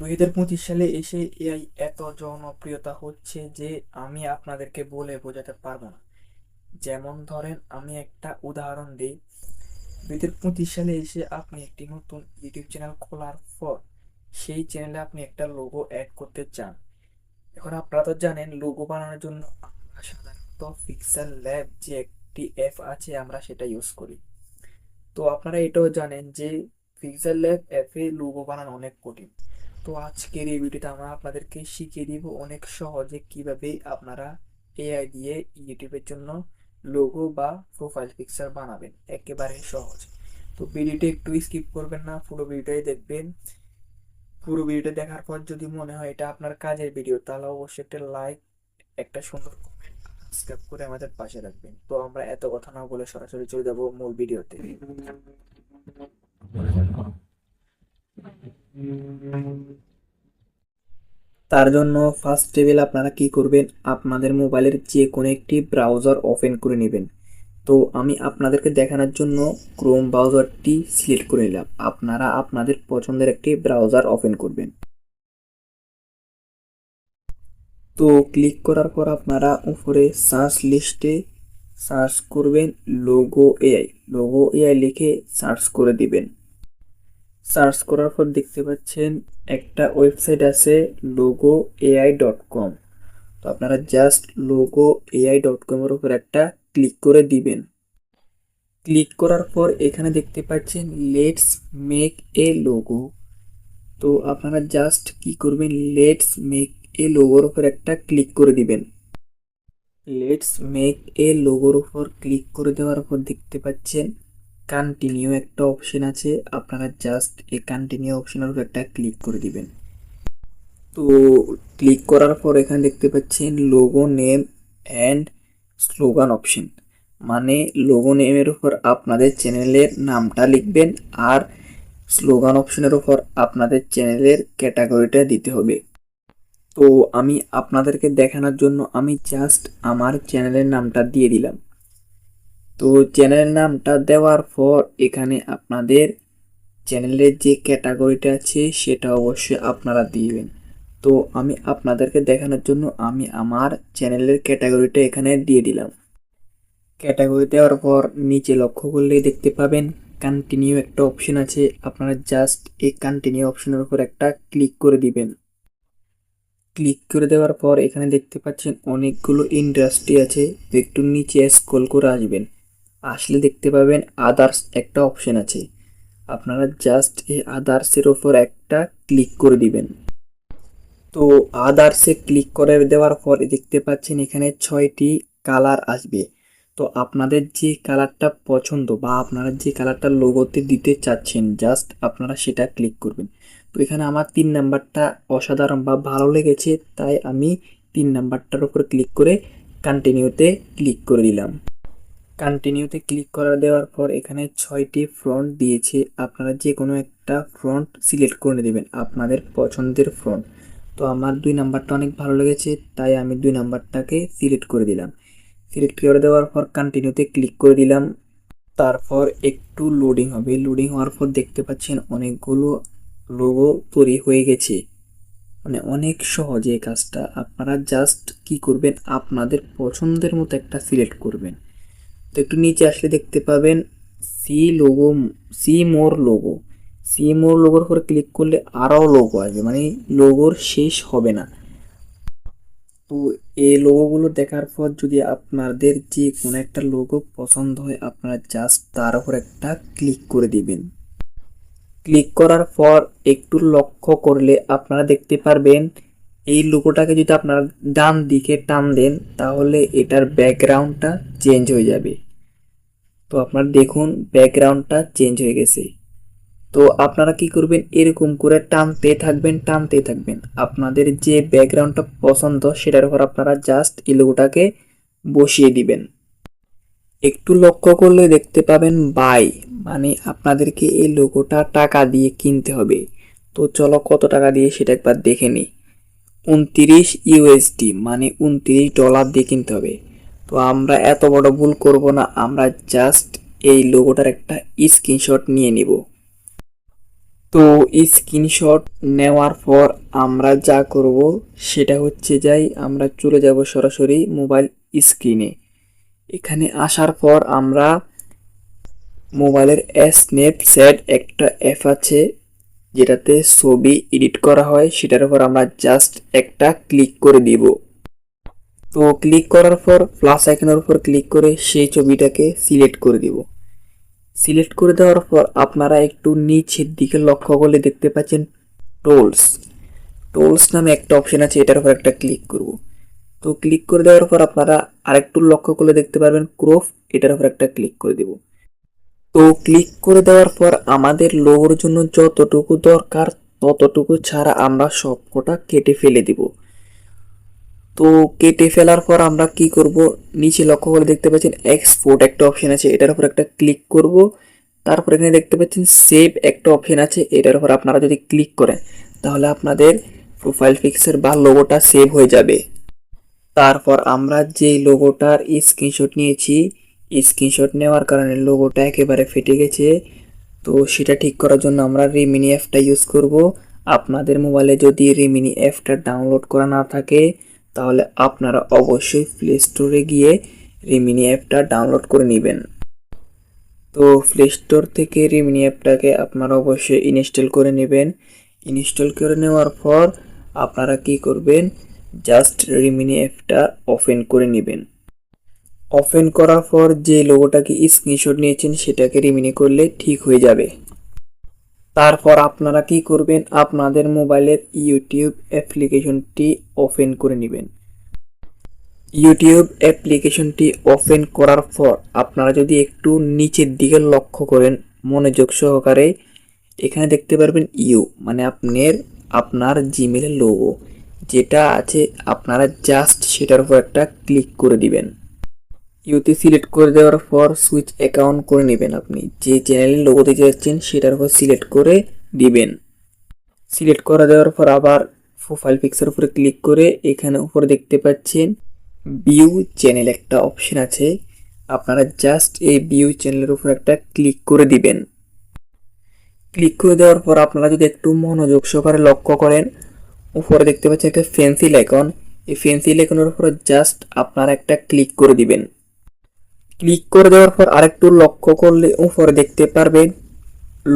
দুই হাজার পঁচিশ সালে এসে এআই এত জনপ্রিয়তা হচ্ছে যে আমি আপনাদেরকে বলে বোঝাতে পারব না। যেমন ধরেন, আমি একটা উদাহরণ দিই। দুই হাজার পঁচিশ সালে এসে আপনি একটি নতুন ইউটিউব চ্যানেল খোলার পর সেই চ্যানেলে আপনি একটা লোগো অ্যাড করতে চান। এখন আপনারা তো জানেন লোগো বানানোর জন্য আমরা সাধারণত পিক্সেল ল্যাব যে একটি অ্যাপ আছে, আমরা সেটা ইউজ করি। তো আপনারা এটাও জানেন যে পিক্সেল ল্যাব অ্যাপে লোগো বানানো অনেক কঠিন। তো আজকের এই ভিডিওতে আমরা আপনাদেরকে শিখিয়ে দিব অনেক সহজে কীভাবে আপনারা এআই দিয়ে ইউটিউবের জন্য লোগো বা প্রোফাইল পিকচার বানাবেন। একেবারে সহজ। তো ভিডিওটা একটু স্কিপ করবেন না, পুরো ভিডিওটাই দেখবেন। পুরো ভিডিওটা দেখার পর যদি মনে হয় এটা আপনার কাজের ভিডিও, তাহলে অবশ্যই একটা লাইক একটা সুন্দর কমেন্ট সাবস্ক্রাইব করে আমাদের পাশে রাখবেন। তো আমরা এত কথা না বলে সরাসরি চলে যাব মূল ভিডিওতে। তার জন্য ফার্স্ট টেবিল আপনারা কি করবেন? আপনাদের মোবাইলের যে কোনো একটি ব্রাউজার ওপেন করে নেবেন। তো আমি আপনাদেরকে দেখানোর জন্য ক্রোম ব্রাউজারটি সিলেক্ট করে নিলাম। আপনারা আপনাদের পছন্দের একটি ব্রাউজার ওপেন করবেন। তো ক্লিক করার পর আপনারা উপরে সার্চ লিস্টে সার্চ করবেন লোগো এআই লোগো এআই লিখে সার্চ করে দিবেন। সার্চ করার পর দেখতে পাচ্ছেন একটা ওয়েবসাইট আছে লোগো এআই ডট কম তো আপনারা জাস্ট লোগো এআই ডট কমের উপর একটা ক্লিক করে দিবেন। ক্লিক করার পর এখানে দেখতে পাচ্ছেন লেটস মেক এ লোগো তো আপনারা জাস্ট কি করবেন লেটস মেক এ লোগোর উপর একটা ক্লিক করে দিবেন। লেটস মেক এ লোগোর উপর ক্লিক করে দেওয়ার পর দেখতে পাচ্ছেন কন্টিনিউ একটা অপশন আছে, আপনারা জাস্ট এই কন্টিনিউ অপশনের উপর একটা ক্লিক করে দিবেন। তো ক্লিক করার পর এখানে দেখতে পাচ্ছেন logo name and slogan option মানে লোগো নেমের উপর আপনাদের চ্যানেলের নামটা লিখবেন আর স্লোগান অপশনের উপর আপনাদের চ্যানেলের ক্যাটাগরিটা দিতে হবে। তো আমি আপনাদেরকে দেখানোর জন্য আমি জাস্ট আমার চ্যানেলের নামটা দিয়ে দিলাম। তো চ্যানেলের নামটা দেওয়ার পর এখানে আপনাদের চ্যানেলের যে ক্যাটাগরিটা আছে সেটা অবশ্যই আপনারা দিবেন। তো আমি আপনাদেরকে দেখানোর জন্য আমি আমার চ্যানেলের ক্যাটাগরিটা এখানে দিয়ে দিলাম। ক্যাটাগরি দেওয়ার পর নিচে লক্ষ্য করলে দেখতে পাবেন কন্টিনিউ একটা অপশন আছে। আপনারা জাস্ট এই কন্টিনিউ অপশনের উপর একটা ক্লিক করে দিবেন। ক্লিক করে দেওয়ার পর এখানে দেখতে পাচ্ছেন অনেকগুলো ইন্ডাস্ট্রি আছে। একটু নিচে স্ক্রল করে আসবেন। আসলে দেখতে পাবেন আদার্স একটা অপশন আছে। আপনারা জাস্ট এই আদার্সের ওপর একটা ক্লিক করে দিবেন। তো আদার্সে ক্লিক করে দেওয়ার পর দেখতে পাচ্ছেন এখানে ছয়টি কালার আসবে। তো আপনাদের যে কালারটা পছন্দ বা আপনারা যে কালারটা লোগোতে দিতে চাচ্ছেন জাস্ট আপনারা সেটা ক্লিক করবেন। তো এখানে আমার তিন নাম্বারটা অসাধারণ বা ভালো লেগেছে, তাই আমি তিন নাম্বারটার উপর ক্লিক করে কন্টিনিউতে ক্লিক করে দিলাম। কন্টিনিউতে ক্লিক করা দেওয়ার পর এখানে ছয়টি ফ্রন্ট দিয়েছে। আপনারা যে কোনো একটা ফ্রন্ট সিলেক্ট করে দেবেন আপনাদের পছন্দের ফ্রন্ট তো আমার দুই নাম্বারটা অনেক ভালো লেগেছে, তাই আমি দুই নাম্বারটাকে সিলেক্ট করে দিলাম। সিলেক্ট করে দেওয়ার পর কন্টিনিউতে ক্লিক করে দিলাম। তারপর একটু লোডিং হবে। লোডিং হওয়ার পর দেখতে পাচ্ছেন অনেকগুলো লোগো তৈরি হয়ে গেছে। মানে অনেক সহজে এই কাজটা। আপনারা জাস্ট কি করবেন? আপনাদের পছন্দের মতো একটা সিলেক্ট করবেন। তো একটু নিচে আসলে দেখতে পাবেন see logo see more logo see more লোগোর উপর ক্লিক করলে আরও লোগো আসবে মানে লোগোর শেষ হবে না। তো এই লোগোগুলো দেখার পর যদি আপনাদের যে কোনো একটা লোগো পছন্দ হয়, আপনারা জাস্ট তার উপর একটা ক্লিক করে দিবেন। ক্লিক করার পর একটু লক্ষ্য করলে আপনারা দেখতে পারবেন এই লোগোটাকে যদি আপনারা ডান দিকে টান দেন, তাহলে এটার ব্যাকগ্রাউন্ডটা চেঞ্জ হয়ে যাবে। তো আপনারা দেখুন ব্যাকগ্রাউন্ডটা চেঞ্জ হয়ে গেছে। তো আপনারা কি করবেন, এরকম করে টানতে থাকবেন টানতে থাকবেন। আপনাদের যে ব্যাকগ্রাউন্ডটা পছন্দ, সেটার উপর আপনারা জাস্ট এই লোগোটাকে বসিয়ে দিবেন। একটু লক্ষ্য করলে দেখতে পাবেন বাই মানে আপনাদেরকে এই লোগোটা টাকা দিয়ে কিনতে হবে। তো চলো কত টাকা দিয়ে সেটা একবার দেখে নিই। উনতিরিশ ইউএসডি মানে উনতিরিশ ডলার দিয়ে কিনতে হবে। তো আমরা এত বড় ভুল করব না, আমরা জাস্ট এই লোগোটার একটা স্ক্রিনশট নিয়ে নিব। তো স্ক্রিনশট নেওয়ার পর আমরা যা করব, সেটা হচ্ছে যাই, আমরা চলে যাব সরাসরি মোবাইল স্ক্রিনে এখানে আসার পর আমরা মোবাইলের স্ন্যাপচ্যাট একটা অ্যাপ আছে যেটাতে ছবি এডিট করা হয়, সেটার উপর আমরা জাস্ট একটা ক্লিক করে দিব। তো ক্লিক করার পর প্লাস আইকনের উপর ক্লিক করে সেই ছবিটাকে সিলেক্ট করে দিব। সিলেক্ট করে দেওয়ার পর আপনারা একটু নিচের দিকে লক্ষ্য করলে দেখতে পাচ্ছেন টোলস টোলস নামে একটা অপশন আছে, এটার উপর একটা ক্লিক করব। তো ক্লিক করে দেওয়ার পর আপনারা আরেকটু লক্ষ্য করলে দেখতে পারবেন ক্রোফ এটার উপর একটা ক্লিক করে দেব। তো ক্লিক করে দেওয়ার পর আমাদের লোগোর জন্য যতটুকু দরকার ততটুকু ছাড়া আমরা সবকটা কেটে ফেলে দিব। তো কেটে ফেলার পর আমরা কি করব? নিচে লক্ষ্য করে দেখতে পাচ্ছেন এক্সপোর্ট একটা অপশন আছে, এটার উপর একটা ক্লিক করব। তারপর এখানে দেখতে পাচ্ছেন সেভ একটা অপশন আছে, এটার উপর আপনারা যদি ক্লিক করেন, তাহলে আপনাদের প্রোফাইল পিকচার বা লোগোটা সেভ হয়ে যাবে। তারপর আমরা যে লোগোটার স্ক্রিনশট নিয়েছি স্ক্রিনশট নেওয়ার কারণে লোগোটা একেবারে ফেটে গেছে। তো সেটা ঠিক করার জন্য আমরা রিমিনি অ্যাপটা ইউজ করব। আপনাদের মোবাইলে যদি রিমিনি অ্যাপটা ডাউনলোড করা না থাকে, তাহলে আপনারা অবশ্যই প্লে স্টোরে গিয়ে রিমিনি অ্যাপটা ডাউনলোড করে নেবেন। তো প্লে স্টোর থেকে রিমিনি অ্যাপটাকে আপনারা অবশ্যই ইনস্টল করে নেবেন। ইনস্টল করে নেওয়ার পর আপনারা কি করবেন? জাস্ট রিমিনি অ্যাপটা ওপেন করে নেবেন। ওপেন করার পর যে লোগোটাকে স্ক্রিনশট নিয়েছেন সেটাকে রিমিনি করলে ঠিক হয়ে যাবে। তারপর আপনারা কি করবেন? আপনাদের মোবাইলের ইউটিউব অ্যাপ্লিকেশনটি ওপেন করে নেবেন। ইউটিউব অ্যাপ্লিকেশনটি ওপেন করার পর আপনারা যদি একটু নিচের দিকে লক্ষ্য করেন মনোযোগ সহকারে, এখানে দেখতে পারবেন ইউ মানে আপনার আপনার জিমেলের লোগো যেটা আছে, আপনারা জাস্ট সেটার উপর একটা ক্লিক করে দিবেন। ইউতে সিলেক্ট করে দেওয়ার পর সুইচ অ্যাকাউন্ট করে নেবেন আপনি। যে চ্যানেলের লোগো দিতে যাচ্ছেন, সেটার উপর সিলেক্ট করে দিবেন। সিলেক্ট করে দেওয়ার পর আবার প্রোফাইল পিকচার উপরে ক্লিক করে এখানে উপরে দেখতে পাচ্ছেন ভিউ চ্যানেল একটা অপশন আছে। আপনারা জাস্ট এই ভিউ চ্যানেলের উপর একটা ক্লিক করে দিবেন। ক্লিক করে দেওয়ার পর আপনারা যদি একটু মনোযোগ সহকারে লক্ষ্য করেন, উপরে দেখতে পাচ্ছেন একটা ফেন্সিল আইকন এই ফেন্সিল আইকনের উপর জাস্ট আপনারা একটা ক্লিক করে দিবেন। ক্লিক করে দেওয়ার পর আরেকটু লক্ষ্য করলে উপরে দেখতে পারবেন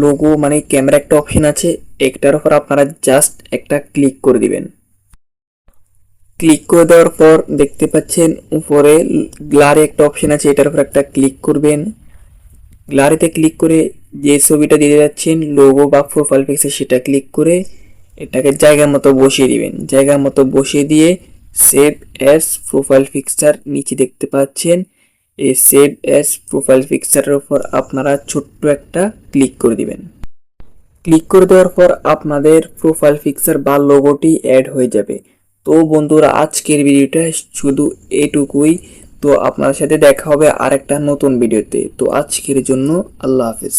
লোগো মানে ক্যামেরা একটা অপশন আছে। একটার উপর আপনারা জাস্ট একটা ক্লিক করে দিবেন। ক্লিক করে দেওয়ার পর দেখতে পাচ্ছেন উপরে গ্লারে একটা অপশন আছে, এটার উপর একটা ক্লিক করবেন। গ্লারিতে ক্লিক করে যে ছবিটা দিতে যাচ্ছেন লোগো বা প্রোফাইল পিকচার সেটা ক্লিক করে এটাকে জায়গার মতো বসিয়ে দিবেন। জায়গার মতো বসিয়ে দিয়ে সেভ অ্যাস প্রোফাইল পিকচার নিচে দেখতে পাচ্ছেন। এই সেভ অ্যাস প্রোফাইল পিকচারের উপর আপনারা ছোট্ট একটা ক্লিক করে দিবেন। ক্লিক করে দেওয়ার পর আপনাদের প্রোফাইল পিকচার বা লোগোটি অ্যাড হয়ে যাবে। তো বন্ধুরা, আজকের ভিডিওটা শুধু এটুকুই। তো আপনার সাথে দেখা হবে আরেকটা নতুন ভিডিওতে তো আজকের জন্য আল্লাহ হাফেজ।